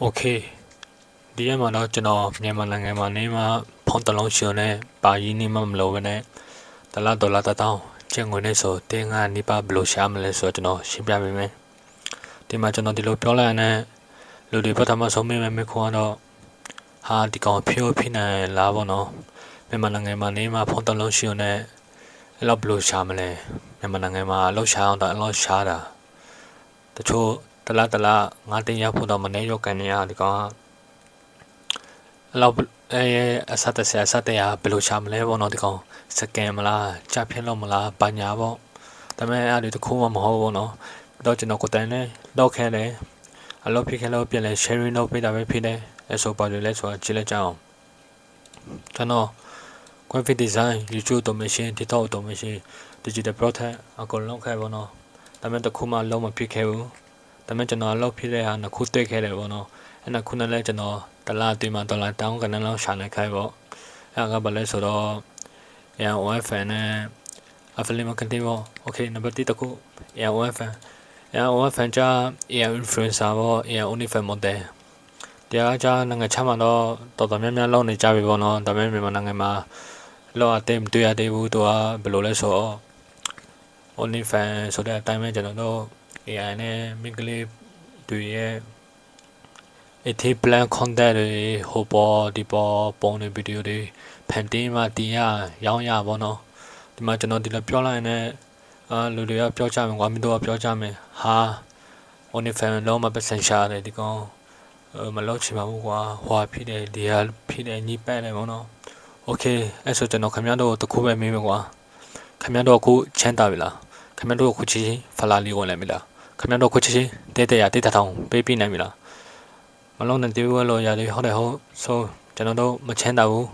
โอเคဒီရက်မှာတော့ကျွန်တော်မြန်မာနိုင်ငံမှာနေမှာဖုန်းတစ်လုံးရှင်နဲ့ပါရင်းနေမှမလို့ပဲနဲ့တလားဒေါ်လာတစ်တောင်းကျန်ငွေနဲ့ဆိုတင်းငါနိပါဘယ်လိုရှာမလဲဆိုတော့ကျွန်တော်ရှင်းပြပေးမယ်ဒီမှာကျွန်တော်ဒီလိုပြောလိုက်ရတဲ့လူတွေပထမဆုံးမေးမယ်မေးခွန်းကတော့ဟာဒီကောင်ဖြိုးဖိနိုင်လားဗောနော်မြန်မာနိုင်ငံမှာနေမှာဖုန်းတစ်လုံးရှင်နဲ့အဲ့တော့ဘယ်လိုရှာမလဲမြန်မာနိုင်ငံမှာအလုပ်ရှာအောင်တော့အလုပ်ရှာတာတချို့ တလားတလားငါတင်ရဖို့တော့မနေရောက်ကန်နေရဒီကောင်ကအဲ့လောက်အဲအစတဆရာစတဲ့ရဘယ်လိုရှာမလဲပေါ့နော်ဒီကောင်စကန်မလားချဖြစ်လို့မလားပညာပေါ့ဒါပေမဲ့အဲ့ဒီတခုမှမဟုတ်ဘူးနော်တော့ကျွန်တော်ကိုယ်တိုင်နဲ့တော့ခဲတယ်အလုပ်ဖြစ်ခဲလို့ပြန်လဲ sharing လုပ်ပေးတာပဲဖြစ်တယ်အဲ့ဆိုပါလေလဲဆိုတာကြည့်လိုက်ကြအောင်ကျွန်တော် graphic design YouTube automation TikTok automation digital product အကုန်လုံးခဲ့ပေါ့နော်ဒါပေမဲ့တခုမှလုံးမဖြစ်ခဲ့ဘူး ဒါပေမဲ့ကျွန်တော်အလုပ်ဖြစ်တဲ့ဟာနှစ်ခုတွေ့ခဲ့တယ်ပေါ့နော်အဲ့နှစ်ခုနဲ့လဲကျွန်တော်တလားအတွင်းမှာဒေါ်လာတောင်းကနန်းလောက်ရှာနေခိုင်းပေါ့အဲ့ဒါကဘာလဲဆိုတော့ AOFN နဲ့ affiliate marketing ပေါ့ okay နံပါတ်1တခု AOFN AOFN ကြာ AI influencer ပေါ့ AI OnlyFans model တရားကြာနိုင်ငံခြားမှာတော့တော်တော်များများလောက်နေကြပြီပေါ့နော်ဒါပေမဲ့မြန်မာနိုင်ငံမှာလောက်အသိမတွေ့ရသေးဘူးသူကဘယ်လိုလဲဆိုတော့ OnlyFans ဆိုတဲ့အတိုင်းပဲကျွန်တော်တို့ AI နဲ့ မိန်းကလေးတွေရဲ့ အထီး plan content တွေဟိုပေါ်ဒီပေါ်ပုံတွေဗီဒီယိုတွေဖန်တင်းမှတင်ရရောင်းရပါတော့ဒီမှာကျွန်တော်ဒီလိုပြောလိုက်ရင်လည်းအာလူတွေကပြောကြမယ်ကွာမင်းတို့ကပြောကြမယ်ဟာ OnlyFans လုံးမပတ်စံရှာတယ်ဒီကောင်မလောက်ချင်ပါဘူးကွာဟွာဖြစ်တယ်ဒီဟာဖြစ်တယ်ညီပတ်တယ်ပေါ့နော်โอเคအဲ့ဆိုကျွန်တော်ခင်ဗျားတို့တခုပဲမေးမယ်ကွာခင်ဗျားတို့အခုချမ်းသာပြီလားခင်ဗျားတို့အခုချီချင်းဖလာလေးဝင်လိုက်ပြီလား ခဏတော့ခွချချင်းတဲတဲရတိတ်ထောင်ပေးပြနိုင်ပြီလားမလုံးနဲ့တေးဝဲလို့ရသေးဟုတ်တယ်ဟုတ်ဆိုကျွန်တော်တို့မချမ်းသာဘူး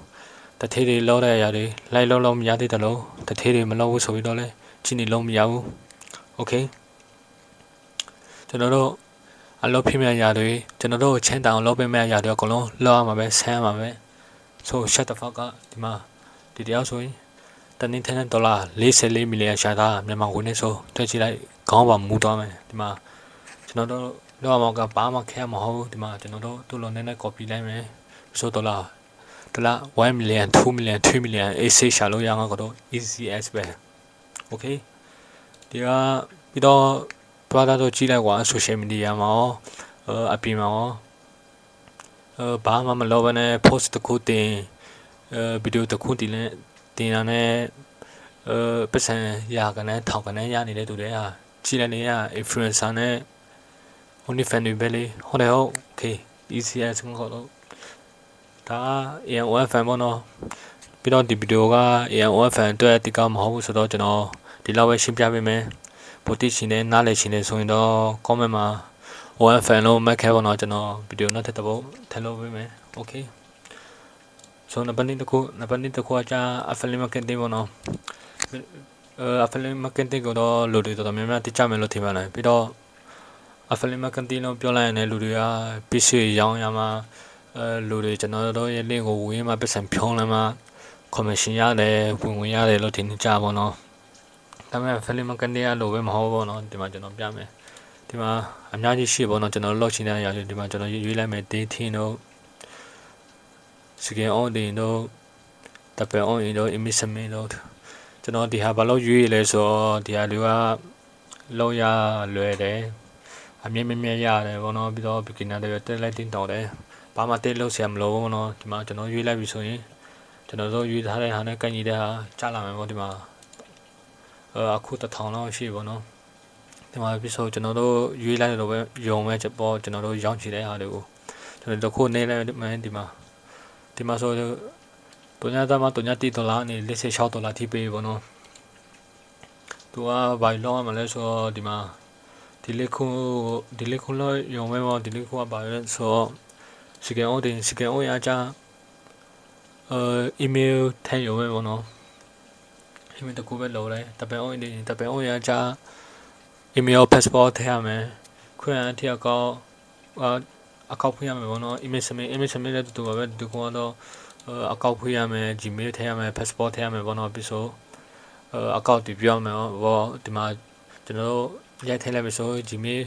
တထေးတွေလောတဲ့အရာတွေလိုက်လုံးလုံးမရသေးတယ်လို့တထေးတွေမလောဘူးဆိုပြီးတော့လဲချင်းနေလုံးမရဘူးโอเคကျွန်တော်တို့အလုပ်ဖြစ်မယ့်အရာတွေကျွန်တော်တို့ချမ်းသာအောင်လုပ်ပေးမယ့်အရာတွေအကုန်လုံးလောက်ရမှာပဲဆမ်းရမှာပဲဆို shut the fuck up ဒီမှာဒီတရားဆိုရင်တနင်္ထနဒေါ်လာ44မီလီယံရှာတာမြန်မာငွေနဲ့ဆိုတွက်ကြည့်လိုက် ခေါင်းပါမူသွားမယ်ဒီမှာကျွန်တော်တို့တော့မောကဘာမှခဲမဟုတ်ဘူးဒီမှာကျွန်တော်တို့တူလုံးနဲ့ copy လိုက်မယ်ဆိုတော့လားတလား1 million 2 million 3 million AC ရှာလို့ရအောင်ကတော့ ECS ပဲ okay ဒီကပြီးတော့တွားတော့ကြည့်လိုက်ကွာ social media မှာရောအပြင်မှာရောအဲဘာမှမလုပ်ဘဲနဲ့ post တစ်ခုတင်အဲဗီဒီယိုတစ်ခုတင်လဲတင်ရတဲ့အဲပတ်စံရာကနေထောက်ကနေရနေတဲ့သူတွေက ကြည့်လိုက်နေရ influencer နဲ့ OnlyFans တွေပဲလေဟုတ်တယ်ဟုတ် okay ECS ကတော့ဒါ ANOFan ပေါ့နော်ပြီးတော့ဒီဗီဒီယိုက ANOFan အတွက်ဒီကမဟုတ်ဘူးဆိုတော့ကျွန်တော်ဒီလောက်ပဲရှင်းပြပေးမယ်ပိုတိရှင်နဲ့နားလည်ရှင်နဲ့ဆိုရင်တော့ comment မှာ OFan လို့မှတ်ခဲ့ပါတော့ကျွန်တော်ဗီဒီယိုနောက်ထပ်တစ်ပုတ်ထည့်လို့ပေးမယ် okay ဆိုတော့နံပါတ်1တစ်ခုနံပါတ်2တစ်ခုကကြာ affiliate marketing ပေါ့နော်အဲ affiliate marketing ကိုတော့လူတွေတော်တော်များများသိကြမယ်လို့ထင်ပါတယ်ပြီးတော့ affiliate marketing လို့ပြောလိုက်ရင်လည်းလူတွေကပစ္စည်းရောင်းရမှာအဲလူတွေကျွန်တော်တို့ရဲ့ link ကိုဝင်မှပတ်စံဖြုံးလာမှာ commission ရတယ်ဝင်ဝင်ရတယ်လို့ထင်ကြပါတော့ဒါပေမဲ့ affiliate marketing ကလိုပဲမဟုတ်ဘူးပေါ့နော်ဒီမှာကျွန်တော်ပြမယ်ဒီမှာအများကြီးရှိပေါ့နော်ကျွန်တော်လောက်ချင်းတဲ့အရာတွေဒီမှာကျွန်တော်ရွေးလိုက်မယ် dating တို့ skin on တွေတို့ double on တွေတို့ image မင်းတို့ ကျွန်တော်ဒီဟာဘာလို့ရွေးလဲဆိုတော့ဒီဟာတွေကလောက်ရလွယ်တယ်အမြင့်မြင့်မြင့်ရတယ်ဘောနော်ပြီးတော့ beginner တွေတက်လိုက်တင်တော်တယ်ဘာမှတက်လို့ဆရာမလိုဘူးဘောနော်ဒီမှာကျွန်တော်ရွေးလိုက်ပြီဆိုရင်ကျွန်တော်တို့ရွေးထားတဲ့ဟာနဲ့ကန့်ညီတဲ့ဟာကြားလာမယ်ဘောဒီမှာအခုတစ်ထောင်လောက်ရှိဘောနော်ဒီမှာပြီးဆိုကျွန်တော်တို့ရွေးလိုက်လို့ပဲယုံမဲ့ပေါ့ကျွန်တော်တို့ရောင်းချတဲ့ဟာတွေကိုကျွန်တော်တို့ခုနေလိုက်မယ်ဒီမှာဒီမှာဆို တုံညာသားမှာတုံညာတီဒေါ်လာနဲ့46ဒေါ်လာထိပေးဘောနော်သူကဘိုင်လောင်းရမလဲဆိုတော့ဒီမှာဒီလေးခုဒီလေးခုလို့ရုံမဲပေါ့ဒီလေးခုကပါလဲဆိုတော့စကန်အော်တင်စကန်အော်ရကြအဲအီးမေးလ်ထည့်ရုံမဲပေါ့နော်အီးမေးလ်တကူပဲလိုတယ်တပန်အော်တင်တပန်အော်ရကြအီးမေးလ် passport ထည့်ရမယ်ခွင့်အထက်ကောအကောက်ဖွင့်ရမယ်ပေါ့နော် email submit email submit လည်းတူပါပဲဒီကတော့ အကောက်ဖွင့်ရမယ် gmail ထည့်ရမယ် passport ထည့်ရမယ်ပေါ့နော်ပြီးဆိုအကောက်တည်ပြရမယ်ပေါ့ဒီမှာကျွန်တော်တို့ရိုက်ထည့်လိုက်ပြီဆို Gmail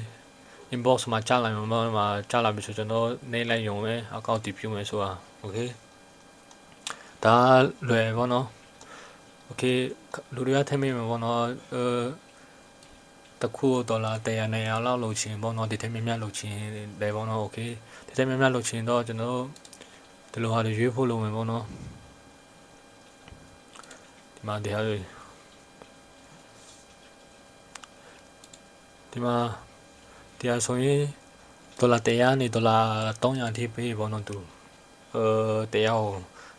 inbox မှာကြားလိုက်မှာမှာကြားလာပြီဆိုကျွန်တော်နေလိုက်ရုံပဲအကောင့်တည်ပြုမယ်ဆိုတာ okay ဒါလွယ်ပေါ့နော် okay လူတွေကထည့်မိမှာပေါ့နော်အဲတခုဒေါ်လာ100နေရာလောက်လုပ်ချင်ပေါ့နော်ဒီထက်များများလုပ်ချင်တယ်ပေါ့နော် okay ဒီထက်များများလုပ်ချင်တော့ကျွန်တော် ဒီလိုဟာတွေရွေးဖို့လုပ်မယ်ပေါ့နော်ဒီမှာဒီဟာတွေဒီမှာတရားဆိုရင်ဒေါ်လာ100နေဒေါ်လာ300အထိပေးပေါ့နော်သူအဲတရားဟို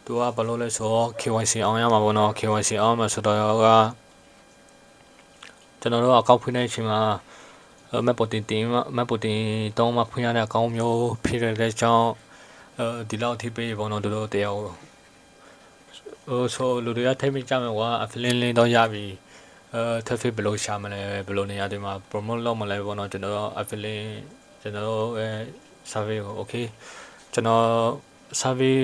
သူကဘယ်လိုလဲဆိုတော့ KYC အောင်ရမှာပေါ့နော် KYC အောင်မှာဆိုတော့ကကျွန်တော်တို့အကောက်ဖွင့်တဲ့အချိန်မှာမက်ပေါ်တင်တင်မက်ပေါ်တင်တောင်းမှဖွင့်ရတဲ့အကောင့်မျိုးဖြစ်တဲ့ကြောင့်အဲ ဒီလောက်အထိပေးပေါ့နော်တို့တရားဟိုဆိုလူတွေကထိမိကြမယ်ကွာ affiliate link တော့ရပြီအဲ traffic ဘယ်လိုရှာမလဲဘယ်လိုနေရာတွေမှာ promote လုပ်မလဲပေါ့နော်ကျွန်တော် affiliate ကျွန်တော်အဲ survey ကို okay ကျွန်တော် survey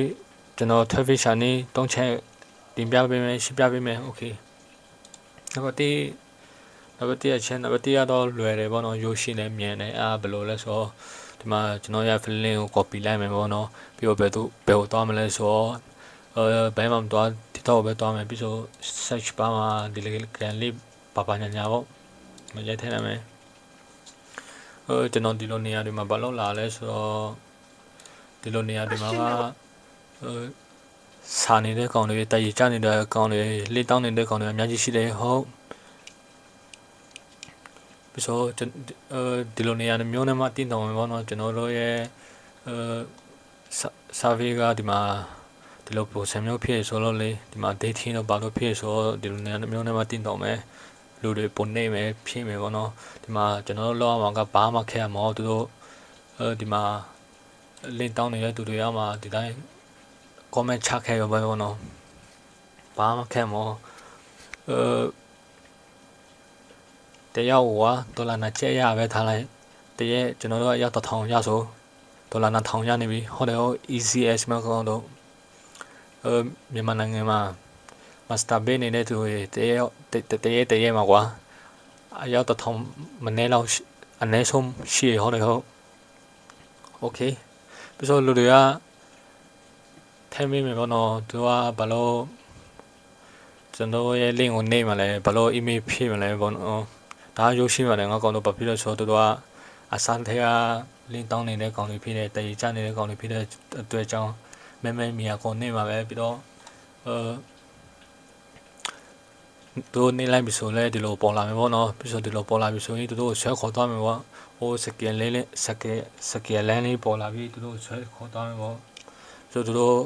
ကျွန်တော် traffic ရှာနေတုံးချက်တင်ပြပေးမယ်ရှင်းပြပေးမယ် okay နံပါတ်1နံပါတ်1အချက်နံပါတ်1ကတော့လွယ်တယ်ပေါ့နော်ရိုးရှင်းတယ်မြင်တယ်အာဘယ်လိုလဲဆိုတော့ ဒီမှာကျွန်တော်ရ feeling ကို copy လိုက်မယ်ပေါ့နော်ပြီးတော့ဘယ်သူဘယ်ကိုသွားမလဲဆိုတော့အဲဘယ်မှာသွား TikTok ပဲသွားမယ်ပြီးဆို search bar မှာဒီလေကန်လေးပါပါညာညာပေါ့မရိုက်ထည့်နိုင်မယ်အဲကျွန်တော်ဒီလိုနေရာတွေမှာဘာလို့လာလဲဆိုတော့ဒီလိုနေရာတွေမှာကအဲစာနေတဲ့ကောင်တွေတည်ရကြနေတဲ့ကောင်တွေလေးတောင်းနေတဲ့ကောင်တွေအများကြီးရှိတယ်ဟုတ် ပြီးဆိုအဲဒီလိုနေရာမျိုးနဲ့မှတည်တော်မယ်ပေါ့နော်ကျွန်တော်တို့ရဲ့အဲ survey ကဒီမှာဒီလိုပုံစံမျိုးဖြစ်ဆိုလို့လေဒီမှာ dating တော့ဘာလို့ဖြစ်ဆိုဒီလိုနေရာမျိုးနဲ့မှတည်တော်မယ်လူတွေပုံနေမယ်ဖြစ်မယ်ပေါ့နော်ဒီမှာကျွန်တော်တို့လောက်အောင်ကဘာမှခဲရမဟုတ်သူတို့အဲဒီမှာလင်းတောင်းနေတဲ့သူတွေအမှဒီတိုင်း comment ချခဲ့ရပါဘောနော်ဘာမှခဲမောအဲ တယောက်ကဒေါ်လာနဲ့ကျက်ရပဲထားလိုက်တရက်ကျွန်တော်တို့အရောက်တစ်ထောင်ရဆိုဒေါ်လာနဲ့ထောင်ရနေပြီဟိုတယ်ဟို ECS မှာကောင်းတော့အဲမြန်မာနိုင်ငံမှာ master base နေတဲ့သူတွေတရက်တရက်တရက်မှာကွာအရောက်တစ်ထောင်မနေ့လောက်အနည်းဆုံးရှိရဟိုတယ်ဟုတ် okay ပြီးတော့လူတွေကထဲမိမယ်ပေါ့နော်သူကဘာလို့ကျွန်တော်ရဲ့ link ကိုနေမှာလဲဘာလို့ email ဖြည့်မလဲပေါ့နော် ဒါရုပ်ရှိပါတယ်ငါကောင်တော့ဘာဖြစ်လို့ဆိုတော့သူကအစထဲက link တောင်းနေတဲ့ကောင်တွေဖြစ်တဲ့တည်ကြနေတဲ့ကောင်တွေဖြစ်တဲ့အတွက်ကြောင့်မဲမဲမီယာကိုနေမှာပဲပြီးတော့အဲတို့နေလိုက်ပြီဆိုလဲဒီလိုပေါ်လာမယ်ပေါ့နော်ပြီးဆိုဒီလိုပေါ်လာပြီဆိုရင်တို့ဆွဲခေါ်သွားမယ်ပေါ့ဟိုစကင်လေးလေးစကင်စကင်လန်းလေးပေါ်လာပြီတို့ဆွဲခေါ်သွားမယ်ပေါ့ဆိုတို့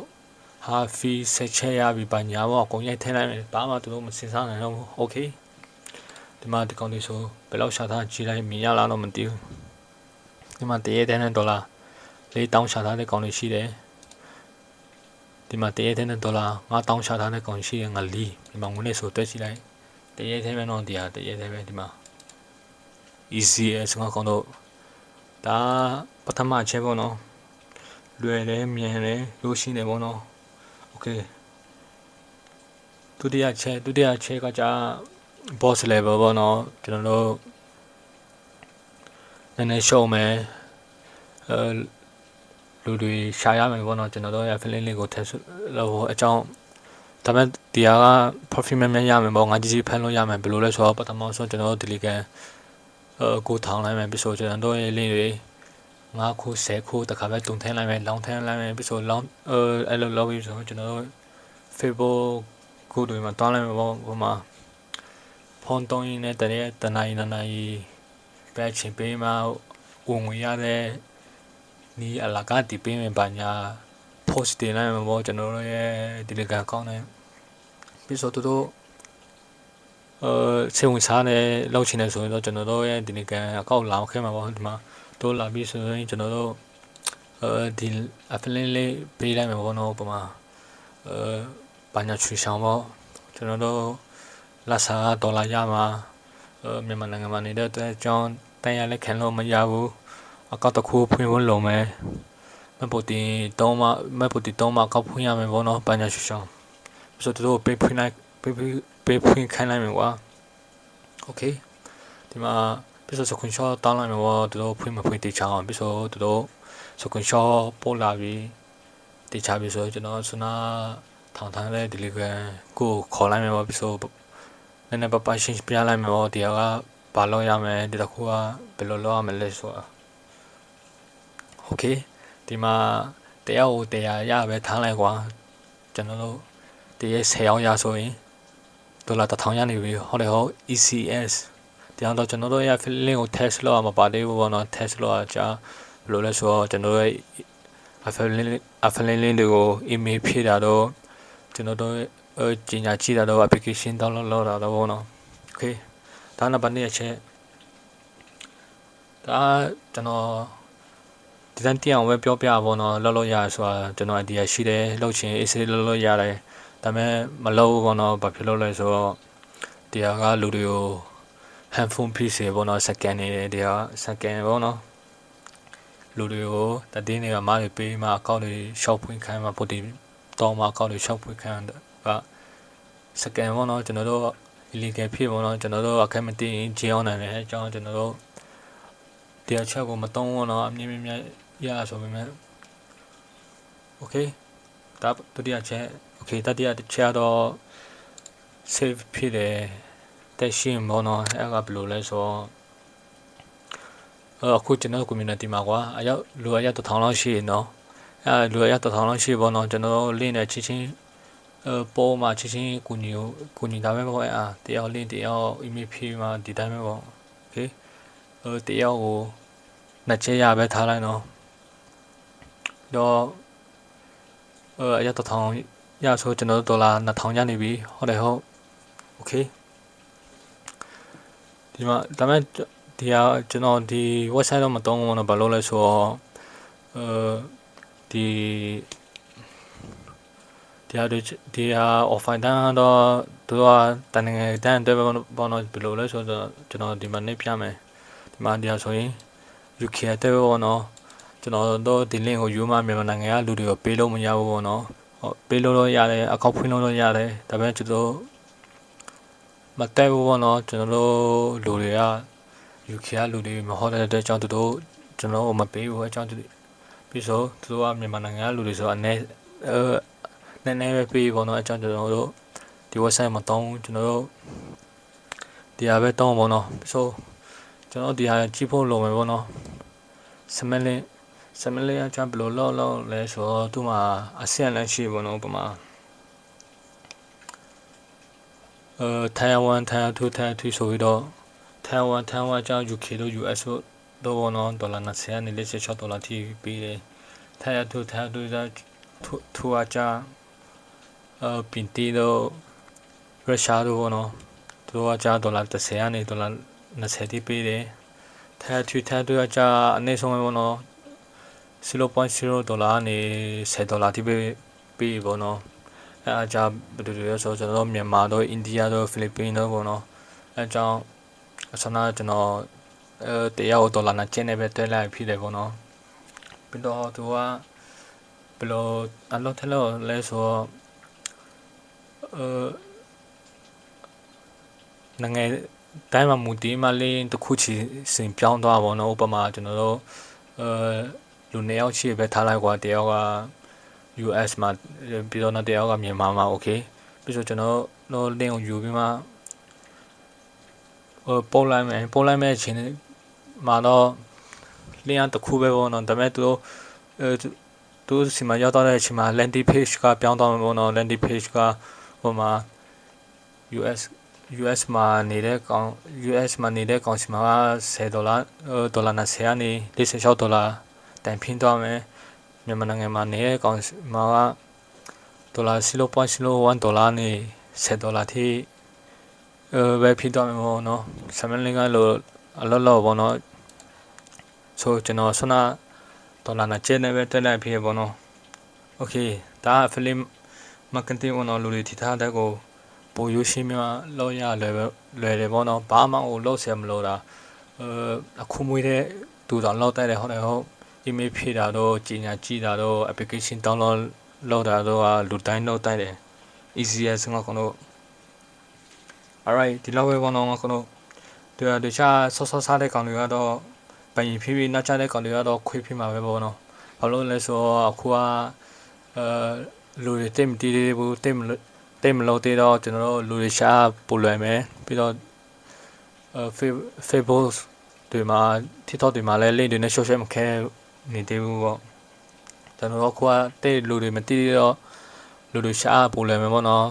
ဟာဖီဆက်ချက်ရပြီပါညာပေါ့အကုန်ရိုက်ထည့်လိုက်မယ်ဘာမှသူတို့မစင်စားနိုင်တော့ဘူးโอเค ဒီမှာဒီကောင်လေးဆိုဘယ်လောက်ရှာသားကြီးလိုက်မြင်ရလားတော့မသိဘူးဒီမှာတရေတန်းနဲ့ဒေါ်လာ၄တောင်းရှာသားတဲ့ကောင်လေးရှိတယ်ဒီမှာတရေတန်းနဲ့ဒေါ်လာ၅တောင်းရှာသားတဲ့ကောင်ရှိတယ်ငါလီဒီမှာငွေနဲ့ဆိုတွက်ကြည့်လိုက်တရေသေးပဲတော့ဒီဟာတရေသေးပဲဒီမှာ easy အစကောင်တော့ဒါပထမချက်ပေါ့နော်လွယ်တယ်မြန်တယ်လို့ရှိနေပေါ့နော် okay ဒုတိယချက်ဒုတိယချက်ကကြာ boss level ပေါ့နော်ကျွန်တော်တို့နည်းနည်းရှုံးမယ်အဲလူတွေရှာရမယ်ပေါ့နော်ကျွန်တော်တို့ရဲ့ feeling လေးကိုထည့်လို့အကြောင်းဒါပေမဲ့ဒီဟာက profit များများရမယ်ပေါ့ငါကြီးကြီးဖမ်းလို့ရမယ်ဘယ်လိုလဲဆိုတော့ပထမဆုံးကျွန်တော်တို့ delegate အဲကိုထောင်လိုက်မယ်ပြီးဆိုကျွန်တော်တို့ရဲ့ link တွေ9ခု10ခုတခါပဲတုံထင်းလိုက်မယ်လောင်းထင်းလိုက်မယ်ပြီးဆိုလောင်းအဲအဲ့လိုလုပ်ပြီးဆိုကျွန်တော်တို့ Facebook ခုတွေမှာတွားလိုက်မယ်ပေါ့ဟိုမှာ ဖုန်းတုံးရင်းနဲ့တည်းတနိုင်နနိုင်ပဲချင်ပေးမှာဝင်ဝင်ရတဲ့နီးအလကားတီပေးမယ်ဘာညာ post တင်လိုက်မှာပေါ့ကျွန်တော်တို့ရဲ့ Telegram account နဲ့ပြီးဆိုတို့အဲစေဝင်စားနေလောက်ချင်တယ်ဆိုရင်တော့ကျွန်တော်တို့ရဲ့ Telegram account လာခဲ့မှာပေါ့ဒီမှာတို့လာပြီးဆိုရင်ကျွန်တော်တို့အဲဒီ affiliate လေးပေးလိုက်မှာပေါ့နော်ပုံမှာအဲဘာညာချွေဆောင်ပေါ့ကျွန်တော်တို့ လက်စာဒေါ်လာရမှာအဲမြန်မာနိုင်ငံမှာနေတဲ့အတွက်ကြောင်းတန်ရလက်ခံလို့မရဘူးအကောက်တစ်ခုဖွင့်ဖို့လုံမယ်မပူတီတုံးမမပူတီတုံးမကောက်ဖွင့်ရမယ်ပေါ့နော်ဘာညာချွေဆောင်ဆိုတော့ပေးဖွင့်လိုက်ပေးပေးဖွင့်ခိုင်းလိုက်မယ်ကွာโอเคဒီမှာ ပြီးဆို screenshot တောင်းလိုက်မယ်ပေါ့သူတို့ဖွင့်မဖွင့်တေချာအောင်ပြီးဆိုသူတို့ screenshot ပို့လာပြီးတေချာပြီးဆိုကျွန်တော်စနာထောင်ထားတဲ့ Telegram ကိုခေါ်လိုက်မယ်ပေါ့ပြီးဆို နည်းနည်းပပရှင်းပြလိုက်မယ်ပေါ့တရားကဘာလုပ်ရမလဲဒီတစ်ခုကဘယ်လိုလုပ်ရမလဲဆိုတာโอเคဒီမှာတရားကိုတရားရပဲထားလိုက်ကွာကျွန်တော်တို့တရက်10ရောက်ရဆိုရင်ဒေါ်လာ1000ရနေပြီဟုတ်တယ်ဟုတ် ECS တရားတော့ကျွန်တော်တို့ရဲ့ feeling ကို test လုပ်ရမှာပါသေးဘူးပေါ့နော် test လုပ်ရကြဘယ်လိုလဲဆိုတော့ကျွန်တော်တို့ရဲ့ affiliate affiliate link တွေကို email ဖြည့်တာတော့ကျွန်တော်တို့ ကြီးညာကြည့်တာတော့ application download လုပ်တာတော့ပေါ့နော် okay ဒါနံပါတ်2အချက်ဒါကျွန်တော်ဒီတန်းတင်အောင်ပဲပြောပြပါဘောနော်လောက်လို့ရဆိုတာကျွန်တော် idea ရှိတယ်လှုပ်ချင် easy လောက်လို့ရတယ်ဒါပေမဲ့မလုပ်ဘောနော်ဘာဖြစ်လို့လဲဆိုတော့တရားကလူတွေကို handphone PC ဘောနော် scan နေတယ်တရား scan ဘောနော်လူတွေကိုတည်င်းတွေကမားတွေပေးမှအကောင့်တွေ shop ဖွင့်ခိုင်းမှပို့တီတော့မှအကောင့်တွေ shop ဖွင့်ခိုင်းတာ က scan ဘောနော်ကျွန်တော်တို့ illegal ဖြစ်ဘောနော်ကျွန်တော်တို့အခက်မသိရင်ဂျင်းအောင်နိုင်တယ်အကြောင်းကျွန်တော်တို့တရားချက်ကိုမတုံးဘောနော်အမြင်မြင်မြင်ရဆိုပေမဲ့ okay ဒါဒုတိယချက် okay တတိယချက်တော့ save ဖြစ်တယ်တက်ရှင်းဘောနော်အဲ့ကဘယ်လိုလဲဆိုတော့အခုကျွန်တော် community မှာကွာအရောက်လူအရောက်တစ်ထောင်လောက်ရှိရင်နော်အဲလူအရောက်တစ်ထောင်လောက်ရှိဘောနော်ကျွန်တော် link နဲ့ချင်းချင်းအဲ ပေါ်မှာချက်ချင်းကိုညီကိုကိုညီဒါမဲ့ပေါ့အာတယောက်လင်းတယောက် email ဖြေးမှာဒီတိုင်းပဲပေါ့ okay ဟိုတယောက်ကိုနှစ်ချက်ရပဲထားလိုက်နော်တော့အဲရတထောင်ရဆိုကျွန်တော်ဒေါ်လာ2000ရနေပြီဟုတ်တယ်ဟုတ် okay ဒီမှာဒါမဲ့ဒီဟာကျွန်တော်ဒီ website တော့မတုံးဘူးနော်ဘာလို့လဲဆိုတော့အဲဒီ ဒီဟာဒီဟာ offline တန်းတော့သူကတန်ငယ်တန်းအတွက်ပေါ့နော်ဘယ်လိုလဲဆိုတော့ကျွန်တော်ဒီမှာနေပြမယ်ဒီမှာဒီဟာဆိုရင် UK အတွက်ပေါ့နော်ကျွန်တော်တို့ဒီ link ကိုယူမှမြန်မာနိုင်ငံကလူတွေကိုပေးလို့မရဘူးပေါ့နော်ဟုတ်ပေးလို့တော့ရတယ်အကောင့်ဖွင့်လို့တော့ရတယ်ဒါပေမဲ့ကျွန်တော်မတက်ဘူးပေါ့နော်ကျွန်တော်တို့လူတွေက UK ကလူတွေမဟုတ်တဲ့အတွက်ကြောင့်သူတို့ကျွန်တော်တို့မပေးဘူးအကြောင်းသူပြီးဆိုသူတို့ကမြန်မာနိုင်ငံကလူတွေဆိုတော့အနေအဲ နည်းနည်းပဲပေးပေါ့နော်အကြောင်းကျွန်တော်တို့ဒီ website မှာတောင်းကျွန်တော်တို့ဒီဟာပဲတောင်းပေါ့နော်ပြီးဆိုကျွန်တော်ဒီဟာကြည့်ဖို့လိုမယ်ပေါ့နော်စမလင်းစမလင်းအချဘလို့လောက်လောက်လဲဆိုတော့သူ့မှာအဆင့်လည်းရှိပေါ့နော်ပမာအဲထိုင်ဝမ်ထိုင်2ထိုင်2ဆိုပြီးတော့ထိုင်ဝမ်ထိုင်ဝမ်အကြောင်း UK တို့ US တို့တော့ဘောနော်ဒေါ်လာ20ကနေ46ဒေါ်လာထိပေးတယ်ထိုင်2ထိုင်2ကထူအကြ အပင်တီတို့ရုရှားတို့ဘောနော်သူတို့ကကြာဒေါ်လာ30ကနေဒေါ်လာ20တိပေးတယ်ထိုင်2ထိုင်2ကကြာအနည်းဆုံးပဲဘောနော်0.0ဒေါ်လာကနေ10ဒေါ်လာတိပေးပေးဘောနော်အဲအကြဘယ်လိုလဲဆိုကျွန်တော်တို့မြန်မာတို့အိန္ဒိယတို့ဖိလစ်ပင်းတို့ဘောနော်အဲအကြောင်းအစနာကျွန်တော်အဲတရားဒေါ်လာနဲ့ကျင်းနေပဲတွဲလိုက်ဖြစ်တယ်ပေါ့နော်ပြီးတော့သူကဘယ်လိုအလုပ်ထလို့လဲဆိုတော့ အဲငငယ်တိုင်းမှာမူတီးမလေးတစ်ခုချီစင်ပြောင်းသွားပါတော့ဥပမာကျွန်တော်တို့အဲလူနှစ်ယောက်ရှိပဲထားလိုက်ကွာတယောက်က US မှာပြီးတော့နောက်တယောက်ကမြန်မာမှာ okay ပြီးတော့ကျွန်တော်တို့ link ကိုယူပြီးမှဟိုပို့လိုက်မယ်ပို့လိုက်မယ်အချိန်မှာတော့လင်းရတစ်ခုပဲပေါ့နော်ဒါပေမဲ့သူအဲသူစီမှာရောက်တော့တဲ့အချိန်မှာ landing page ကပြောင်းသွားမှာပေါ့နော် landing page က ဟိုမှာ US US မှာနေတဲ့ကောင် US မှာနေတဲ့ကောင်စီမှာ10ဒေါ်လာဒေါ်လာ20ကနေ46ဒေါ်လာတန်ဖြင်းသွားမယ်မြန်မာနိုင်ငံမှာနေတဲ့ကောင်မှာကဒေါ်လာ0.01ဒေါ်လာနဲ့10ဒေါ်လာထိအဲပဲဖြစ်သွားမှာပေါ့နော်ဆမန်လင်းကလို့အလောလောပေါ့နော်ဆိုကျွန်တော်ဆွနာဒေါ်လာနဲ့ကျဲနေပဲတက်လိုက်ဖြစ်ပေါ့နော်โอเคဒါကဖိလစ် မကန်တင်ဝန်တော်လူတွေထိထားတဲ့ကိုပိုရိုးရှင်းမြလောက်ရလွယ်လွယ်တယ်ပေါ့နော်ဘာမှဟိုလောက်ဆရာမလို့တာအဲအခုမွေးတဲ့သူတော်လောက်တဲ့ဟုတ်တယ်ဟုတ် email ဖြည့်တာတော့ကြီးညာကြည့်တာတော့ application download လုပ်တာတော့လူတိုင်းလောက်တိုက်တယ် easy as ငါကတော့ alright ဒီလောက်ပဲပေါ့နော်ငါကတော့သူကတခြားဆော့ဆော့စားတဲ့ကောင်တွေကတော့ပင်ဖြည်းဖြည်းနောက်ကျတဲ့ကောင်တွေကတော့ခွေးဖြစ်မှာပဲပေါ့နော်ဘာလို့လဲဆိုတော့အခုကအဲ လူတွေတိတ်မတီးသေးဘူးတိတ်မလို့တိတ်မလို့သေးတော့ကျွန်တော်တို့လူတွေရှာပူလွယ်မယ်ပြီးတော့အဲ Facebook တွေမှာ TikTok တွေမှာလည်း link တွေနဲ့ social မခဲနေသေးဘူးပေါ့ကျွန်တော်တို့ကတိတ်လူတွေမတီးတော့လူတွေရှာပူလွယ်မယ်ပေါ့နော်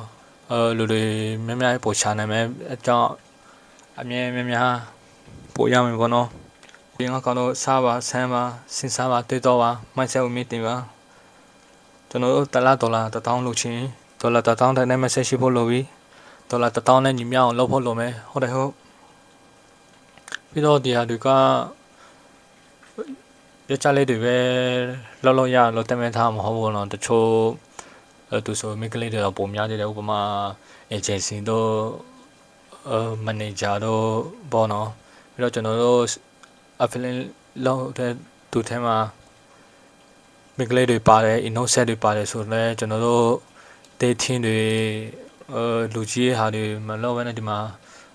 အဲလူတွေများများပို့ရှာနိုင်မယ်အကြောင်းအမြဲများများပို့ရမယ်ပေါ့နော်ဒီငါကတော့စားပါဆမ်းပါစင်စားပါတွေ့တော့ပါမိုက်ဆက်ဦးမြင့်တင်ပါ ကျွန်တော်တို့တလားဒေါ်လာ1000လို့ချင်းဒေါ်လာ1000တိုင်းနဲ့ message ရှိဖို့လိုပြီဒေါ်လာ1000နဲ့ညီမျှအောင်လုပ်ဖို့လိုမယ်ဟုတ်တယ်ဟုတ်ပြီးတော့ဒီဟာတွေကရချလေးတွေပဲလောက်လောက်ရလောက်တက်မဲ့ထားမှာမဟုတ်ဘူးနော်တချို့အဲသူဆိုမိကလေးတွေတော့ပုံများသေးတယ်ဥပမာ agency တို့အဲ manager တို့ပေါ့နော်ပြီးတော့ကျွန်တော်တို့ affiliate လောက်တဲ့သူထဲမှာ မိကလေးတွေပါတယ် innocent တွေပါတယ်ဆိုတော့ကျွန်တော်တို့ dating တွေအဲလူကြီးဟာတွေမလောက်ဘဲနဲ့ဒီမှာ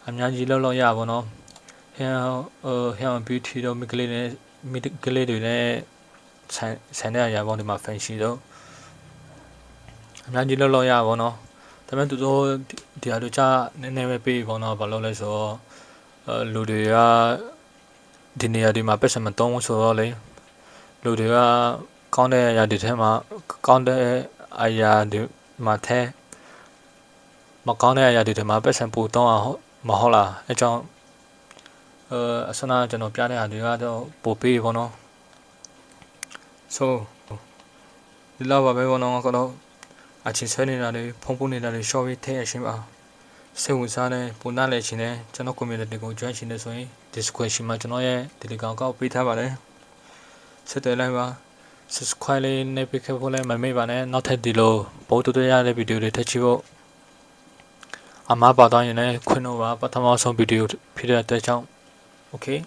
အများကြီးလောက်လောက်ရပါတော့ဟဲဟိုဟဲ beauty တို့မိကလေးတွေမိကလေးတွေနဲ့ဆိုင်ဆိုင်တဲ့အရာပေါ့ဒီမှာ fancy တို့အများကြီးလောက်လောက်ရပါတော့ဒါပေမဲ့သူတို့ဒီဟာတို့ချနည်းနည်းပဲပေးပေါ့နော်ဘာလို့လဲဆိုတော့အဲလူတွေကဒီနေရာဒီမှာပတ်စံမတုံးဘူးဆိုတော့လေလူတွေက ကောင်းတဲ့အရာတွေထဲမှာကောင်းတဲ့အရာတွေမှာထဲမကောင်းတဲ့အရာတွေထဲမှာပတ်စံပူတော့အောင်မဟုတ်လားအဲကြောင့်အဲအစနာကျွန်တော်ပြတဲ့ဟာတွေကတော့ပိုပေးပေါ့နော် so ဒီလောက်ပါပဲပေါ့နော်ကတော့အချင်းဆွဲနေတာတွေဖုံးဖုံးနေတာတွေ short ပြီးထည့်ရရှင်းပါစိတ်ဝင်စားတဲ့ပုံနာလည်းရှင်တယ်ကျွန်တော် community ကို join ရှင်နေဆိုရင် Discord မှာကျွန်တော်ရဲ့ Telegram ကောက်ပေးထားပါတယ်ဆက်သွယ်လိုက်ပါ subscribe လေးနဲ့ပြခဲ့ဖို့လည်းမမေ့ပါနဲ့နောက်ထပ်ဒီလိုပို့တူတူရတဲ့ဗီဒီယိုတွေထပ်ကြည့်ဖို့အမှားပါတော့ရင်လည်းခွင့်တော့ပါပထမဆုံးဗီဒီယိုဖြစ်တဲ့အတွက်ကြောင့် okay